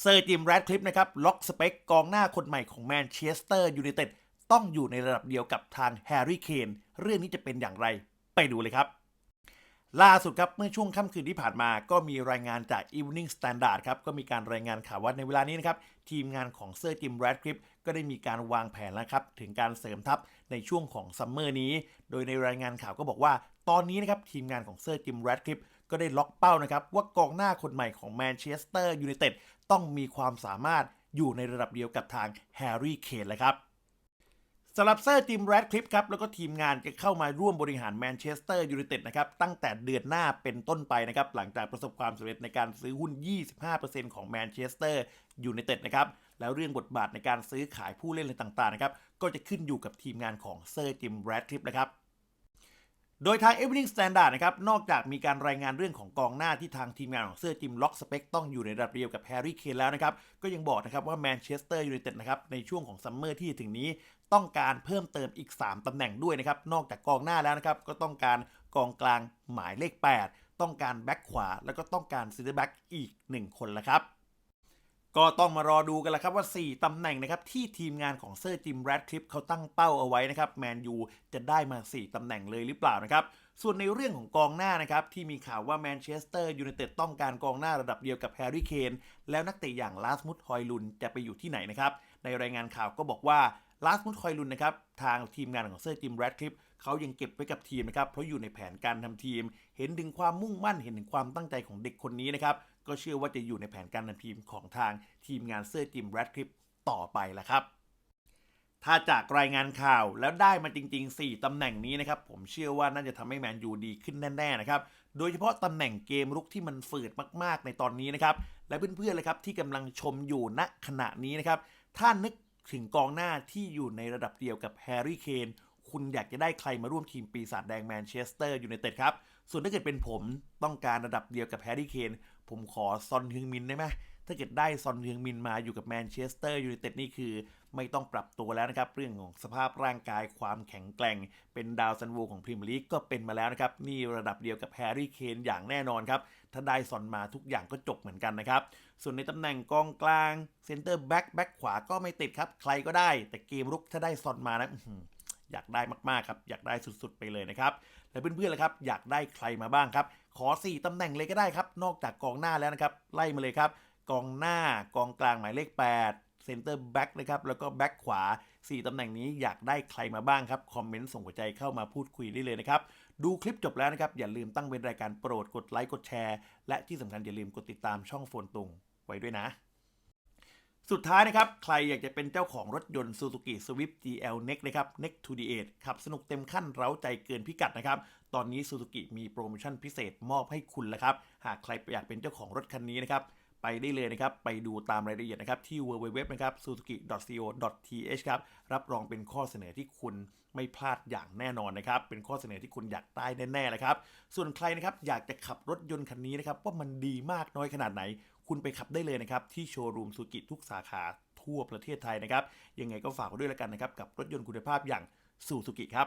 เซอร์จิมแรดคลิปนะครับล็อกสเปคกองหน้าคนใหม่ของแมนเชสเตอร์ยูไนเต็ดต้องอยู่ในระดับเดียวกับทางแฮร์รี่เคนเรื่องนี้จะเป็นอย่างไร ไปดูเลยครับ ล่าสุดครับเมื่อช่วงค่ำคืนที่ผ่านมา ก็มีรายงานจาก Evening Standard ครับก็มีการรายงานข่าวว่าในเวลานี้นะครับทีมงานของเซอร์จิมแรดคลิปก็ได้มีการวางแผนแล้วครับถึงการเสริมทัพในช่วงของซัมเมอร์นี้ โดยในรายงานข่าวก็บอกว่า ตอนนี้นะครับทีมงานของเซอร์จิมแรดคลิป ก็ได้ล็อกเป้านะครับว่ากองหน้าคนใหม่ของแมนเชสเตอร์ยูไนเต็ดต้องมีความสามารถอยู่ในระดับเดียวกับทางแฮร์รี่เคนเลยครับสำหรับเซอร์จิมแรดคลิปครับแล้วก็ทีมงานจะเข้ามาร่วมบริหารแมนเชสเตอร์ยูไนเต็ดนะครับตั้งแต่เดือนหน้าเป็นต้นไปนะครับหลังจากประสบความสำเร็จในการซื้อหุ้น 25%ของแมนเชสเตอร์ยูไนเต็ดนะครับแล้วเรื่องบทบาทในการซื้อขายผู้เล่นอะไรต่างๆนะครับก็จะขึ้นอยู่กับทีมงานของเซอร์จิมแรดคลิปนะครับ โดยทาง Evening Standard นะครับ นอกจากมีการรายงานเรื่องของกองหน้าที่ทางทีมงานของเสื้อจิมล็อกสเปคต้องอยู่ในระดับเดียวกับแฮร์รี่เคนแล้วนะครับ ก็ยังบอกนะครับว่าแมนเชสเตอร์ยูไนเต็ดนะครับ ในช่วงของซัมเมอร์ที่ถึงนี้ต้องการเพิ่มเติมอีก 3 ตำแหน่งด้วยนะครับ นอกจากกองหน้าแล้วนะครับ ก็ต้องการกองกลางหมายเลข 8 ต้องการแบ็คขวา แล้วก็ต้องการซีเตอร์แบ็กอีก 1 คนละครับ ก็ต้องมารอดูกันละครับว่า 4 ตำแหน่งนะครับที่ทีมงานของเซอร์จิมแรดคลิปเขาตั้งเป้าเอาไว้นะครับแมนยูจะได้มา 4 ตำแหน่งเลยหรือเปล่านะครับส่วนในเรื่องของกองหน้านะครับที่มีข่าวว่าแมนเชสเตอร์ยูไนเต็ดต้องการกองหน้าระดับเดียวกับแฮร์รี่เคนแล้วนักเตะอย่างลาสมุดฮอยลุนจะไปอยู่ที่ไหนนะครับในรายงานข่าวก็บอกว่า ลาสมุดฮอยลุนนะครับทางทีมงานของเซอร์จิมแรดคลิปเขายังเก็บไว้กับทีมนะครับเพราะอยู่ในแผนการทำทีม เห็นถึงความมุ่งมั่นเห็นถึงความตั้งใจของเด็กคนนี้นะครับก็เชื่อว่าจะอยู่ในแผนการทำทีมของทางทีมงานเซอร์จิมแรดคลิปต่อไปละครับถ้าจากรายงานข่าวแล้วได้มาจริง ๆ 4 ตำแหน่งนี้นะครับ ผมเชื่อว่าน่าจะทำให้แมนยูดีขึ้นแน่ๆนะครับ โดยเฉพาะตำแหน่งเกมรุกที่มันฝืดมากๆในตอนนี้นะครับ และเพื่อนๆเลยครับที่กำลังชมอยู่ณขณะนี้นะครับ ถ้านึก ถึงกองหน้าที่อยู่ในระดับเดียวกับแฮร์รี่เคนคุณอยากจะได้ใครมาร่วมทีมปีศาจแดงแมนเชสเตอร์ยูไนเต็ดครับ ส่วนถ้าเกิดเป็นผมต้องการระดับเดียวกับแฮร์รี่เคนผมขอซอนฮึงมินได้ไหม ถ้าเกิดได้ซอนเฮืองมินมาอยู่กับแมนเชสเตอร์ยูไนเต็ดนี่คือ ไม่ต้องปรับตัวแล้วนะครับ เรื่องของสภาพร่างกายความแข็งแกร่ง เป็นดาวซันโวของพรีเมียร์ลีกก็เป็นมาแล้วนะครับ นี่ระดับเดียวกับแฮร์รี่เคนอย่างแน่นอนครับ ถ้าได้ซอนมาทุกอย่างก็จบเหมือนกันนะครับ ส่วนในตำแหน่งกองกลางเซนเตอร์แบ็กแบ็กขวาก็ไม่ติดครับ ใครก็ได้ แต่เกมรุกถ้าได้ซอนมานะอื้อหืออยากได้มากๆครับอยากได้สุดๆไปเลยนะครับและเพื่อนๆล่ะครับอยากได้ใครมาบ้างครับขอ 4ตำแหน่งเลยก็ได้ครับ นอกจากกองหน้าแล้วนะครับ ไล่มาเลยครับ กองหน้ากองกลางหมายเลข 8 เซนเตอร์แบ็กนะครับ แล้วก็แบ็กขวา 4 ตำแหน่งนี้อยากได้ใครมาบ้างครับ คอมเมนต์ส่งหัวใจเข้ามาพูดคุยได้เลยนะครับ ดูคลิปจบแล้วนะครับ อย่าลืมตั้งเป็นรายการโปรดกดไลค์กดแชร์ และที่สำคัญอย่าลืมกดติดตามช่องโฟนตุงไว้ด้วยนะสุดท้ายนะครับ ใครอยากจะเป็นเจ้าของรถยนต์ Suzuki Swift GL Next นะครับ Next to the Edge ขับสนุกเต็มขั้นเร้าใจเกินพิกัดนะครับ ตอนนี้ Suzuki มีโปรโมชั่นพิเศษมอบให้คุณแล้วครับ หากใครอยากเป็นเจ้าของรถคันนี้นะครับ ไปได้เลยนะครับ ไปดูตามรายละเอียดนะครับที่ www นะครับ suzuki.co.th ครับ รับรองเป็นข้อเสนอที่คุณไม่พลาดอย่างแน่นอนนะครับ เป็นข้อเสนอที่คุณอยากได้แน่ๆเลยครับ ส่วนใครนะครับอยากจะขับรถยนต์คันนี้นะครับว่ามันดีมากน้อยขนาดไหน คุณไปขับได้เลยนะครับที่โชว์รูมซูกิทุกสาขาทั่วประเทศไทยนะครับ ยังไงก็ฝากไว้ด้วยแล้วกันนะครับกับรถยนต์คุณภาพอย่างซูซูกิครับ